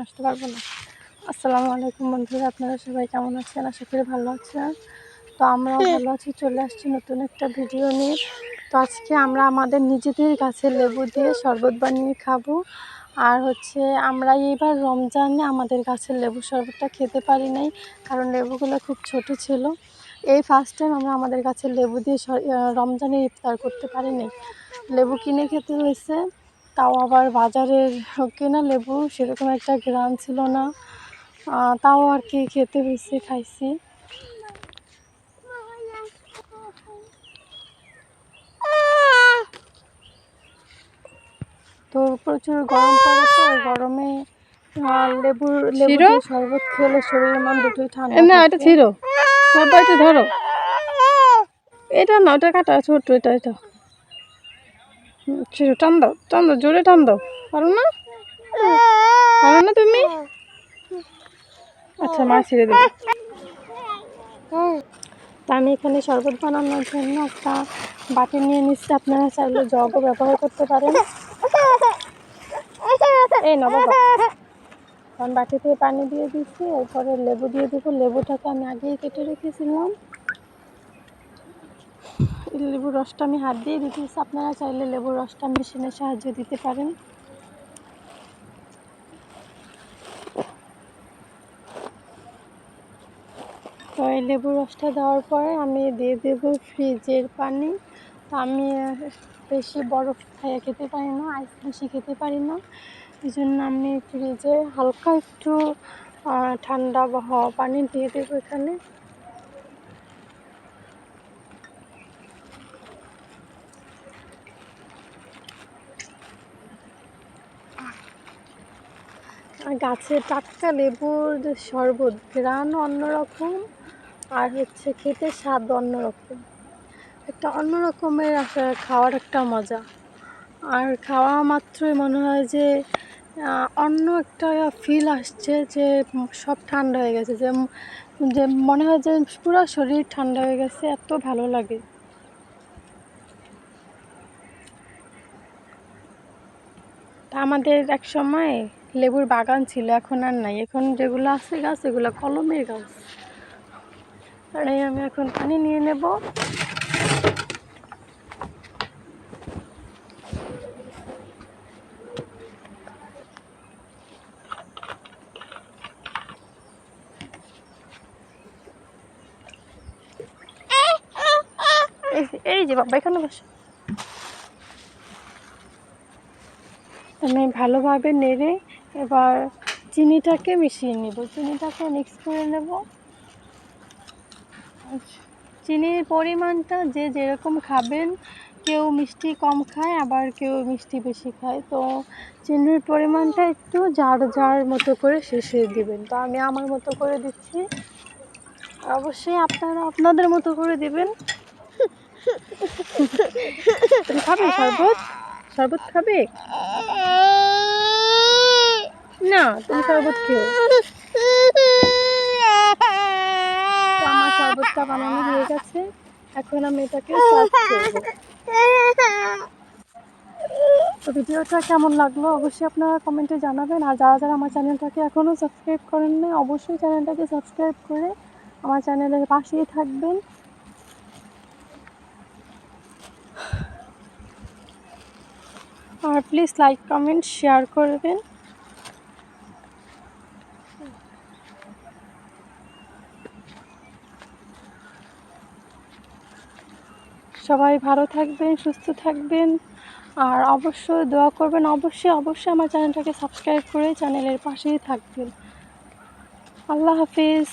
আসতে পারব না। আসসালামু আলাইকুম বন্ধুরা আপনারা সবাই কেমন আছেন? আশা করি ভালো আছেন। তো আমরাও ভালো আছি চলে আসছি নতুন একটা ভিডিও নিয়ে। তো আজকে আমরা আমাদের নিজেদের গাছের লেবু দিয়ে শরবত বানিয়ে খাব। আর হচ্ছে আমরা এইবার রমজানে আমাদের গাছের লেবু শরবতটা খেতে পারি নাই কারণ লেবুগুলো খুব ছোট ছিল। এই ফার্স্ট টাইম আমরা আমাদের গাছের লেবু দিয়ে রমজানে ইফতার করতে পারি নাই। লেবু কিনে খেতে হয়েছে। তাও আবার বাজারের কেনা লেবু সেরকম একটা গ্রাম ছিল না। তাও আর কি খেতে হয়েছে খাইছি। তো প্রচুর গরম পড়ে তো গরমে লেবুর লেবু শরবত খেলে শরীরের মান দুটোই ঠান্ডা না এটা ছিল বাবা এটা ধরো। এটা না ওটা কাটা ছোট এটা এটা। ছিল টান দাও টান দাও, জোরে টান দাও। পারো না? পারো না তুমি? আচ্ছা মা ছিঁড়ে দেবো। তা আমি এখানে শরবত বানানোর জন্য একটা বাটি নিয়ে নিচ্ছি। আপনারা চাইলে জগও ব্যবহার করতে পারেন। এই না বাবা। কারণ বাটিতে পানি দিয়ে দিচ্ছি, এরপরে লেবু দিয়ে দেবো। লেবুটাকে আমি আগেই কেটে রেখেছিলাম। লেবুর রসটা আমি হাত দিয়ে দিতেছি আপনারা চাইলে লেবুর রসটা মেশিনের সাহায্য দিতে পারেন। তো এই লেবুর রসটা দেওয়ার পরে আমি দিয়ে দেবো ফ্রিজের পানি। আমি বেশি বরফ খাইয়ে খেতে পারি না, আইস বেশি খেতে পারি না। এই জন্য আমি ফ্রিজে হালকা একটু ঠান্ডা হওয়া পানি দিয়ে দেবো এখানে। আর গাছের টাটকা লেবুর শরবত গ্রান অন্যরকম আর হচ্ছে খেতে স্বাদ অন্যরকম। একটা অন্য রকমের আসলে খাওয়ার একটা মজা। আর খাওয়া মাত্রই মনে হয় যে অন্য একটা ফিল আসছে যে, সব ঠান্ডা হয়ে গেছে। যে যে মনে হয় যে, পুরো শরীর ঠান্ডা হয়ে গেছে, এত ভালো লাগে। তা আমাদের এক সময় লেবুর বাগান ছিল, এখন আর নাই। এখন যেগুলো আছে গাছ, এগুলো কলমের গাছ। আর আমি এখন পানি নিয়ে নেব। এই- এই যে বাবা, এখানে বসো। আমি ভালোভাবে নেড়ে এবার চিনিটাকে মিশিয়ে নেব। চিনিটাকে মিক্স করে নেব। চিনির পরিমাণটা যে যেরকম খাবেন, কেউ মিষ্টি কম খায়, আবার কেউ মিষ্টি বেশি খায়। তো চিনির পরিমাণটা একটু যার যার মতো করে শেষে দিবেন। তো আমি আমার মতো করে দিচ্ছি। অবশ্যই আপনারা আপনাদের মতো করে দিবেন। খাবে? শরবত? শরবত খাবে? না, তুমি শরবত খেও। আমার শরবতটা বানানো হয়ে গেছে। এখন আমি এটাকে তো ভিডিওটা কেমন লাগল অবশ্যই আপনারা কমেন্টে জানাবেন। আর যারা যারা আমার চ্যানেলটাকে এখনও সাবস্ক্রাইব করেন না অবশ্যই চ্যানেলটাকে সাবস্ক্রাইব করে আমার চ্যানেলের পাশেই থাকবেন। আর প্লিজ লাইক কমেন্ট শেয়ার করবেন। সবাই ভালো থাকবেন, সুস্থ থাকবেন। আর অবশ্যই দোয়া করবেন, অবশ্যই অবশ্যই আমার চ্যানেলটাকে সাবস্ক্রাইব করে চ্যানেলের পাশেই থাকবেন। আল্লাহ হাফিজ।